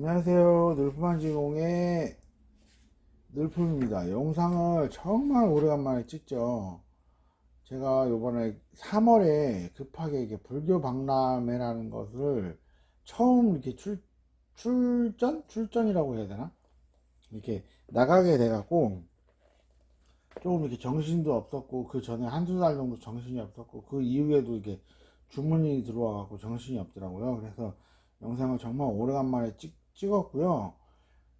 안녕하세요. 늘품한지공의 늘품입니다. 영상을 정말 오래간만에 찍죠. 제가 요번에 3월에 급하게 이게 불교 박람회라는 것을 처음 이렇게 출, 출전? 출전이라고 해야 되나? 이렇게 나가게 돼갖고 조금 이렇게 정신도 없었고 그 전에 한두 달 정도 정신이 없었고 그 이후에도 이게 주문이 들어와갖고 정신이 없더라고요. 그래서 영상을 정말 오래간만에 찍, 찍었고요.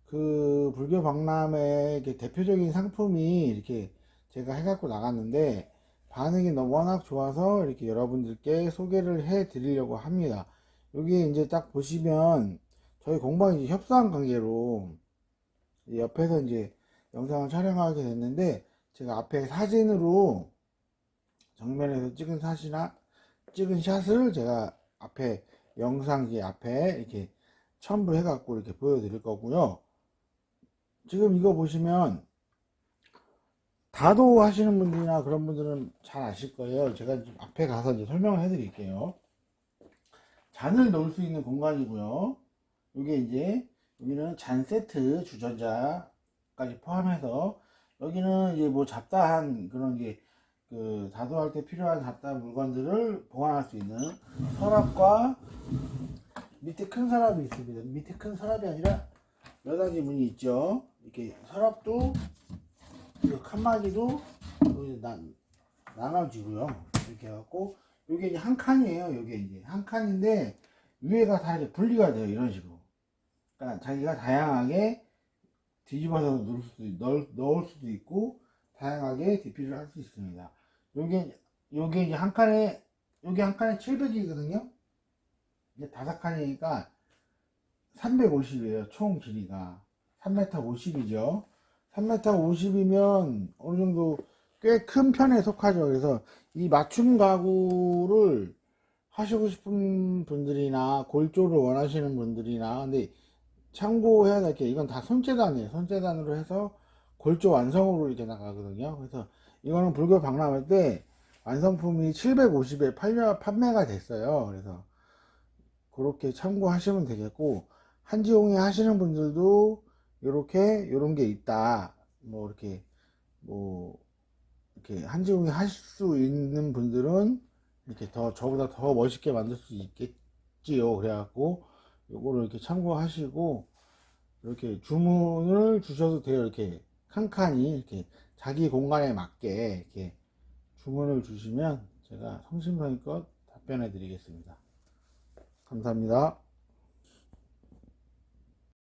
그 불교 박람회 대표적인 상품이 이렇게 제가 해갖고 나갔는데 반응이 너무 워낙 좋아서 이렇게 여러분들께 소개를 해 드리려고 합니다. 여기 이제 딱 보시면 저희 공방이 이제 협상 관계로 옆에서 이제 영상을 촬영하게 됐는데 제가 앞에 사진으로 정면에서 찍은 사진이나 찍은 샷을 제가 앞에 영상기 앞에 이렇게 첨부해 갖고 이렇게 보여드릴 거고요. 지금 이거 보시면 다도 하시는 분들이나 그런 분들은 잘 아실 거예요. 제가 좀 앞에 가서 이제 설명을 해 드릴게요. 잔을 넣을 수 있는 공간이고요. 이게 이제 여기는 잔 세트 주전자까지 포함해서 여기는 이제 뭐 잡다한 그런 게 그 다도할 때 필요한 잡다한 물건들을 보관할 수 있는 서랍과 밑에 큰 서랍이 있습니다. 밑에 큰 서랍이 아니라 몇 가지 문이 있죠. 이렇게 서랍도 이 칸막이도 나눠지고요. 이렇게 해갖고 이게 이제 한 칸이에요. 이게 이제 한 칸인데 위에가 다 이제 분리가 돼요. 이런 식으로. 그러니까 자기가 다양하게 뒤집어서 넣을 수도, 넣을, 넣을 수도 있고 다양하게 디피를 할 수 있습니다. 요게 요게 이제 한 칸에 요게 한 칸에 700이거든요. 이제 칸이니까 350이에요. 총 길이가 3m 50이죠. 3m 50이면 어느 정도 꽤 큰 편에 속하죠. 그래서 이 맞춤 가구를 하시고 싶은 분들이나 골조를 원하시는 분들이나 근데 참고해야 될 게 이건 다 손재단이에요. 손재단으로 해서 골조 완성으로 이렇게 나가거든요. 그래서 이거는 불교 박람회 때 완성품이 750에 판매, 판매가 됐어요. 그래서 그렇게 참고하시면 되겠고 한지용이 하시는 분들도 이렇게 요런 게 있다. 뭐 이렇게 뭐 이렇게 한지용이 하실 수 있는 분들은 이렇게 더 저보다 더 멋있게 만들 수 있겠지요. 그래갖고 요거를 이렇게 참고하시고 이렇게 주문을 주셔도 돼요. 이렇게 칸칸이 이렇게 자기 공간에 맞게 이렇게 주문을 주시면 제가 성심성의껏 답변해 드리겠습니다. 감사합니다.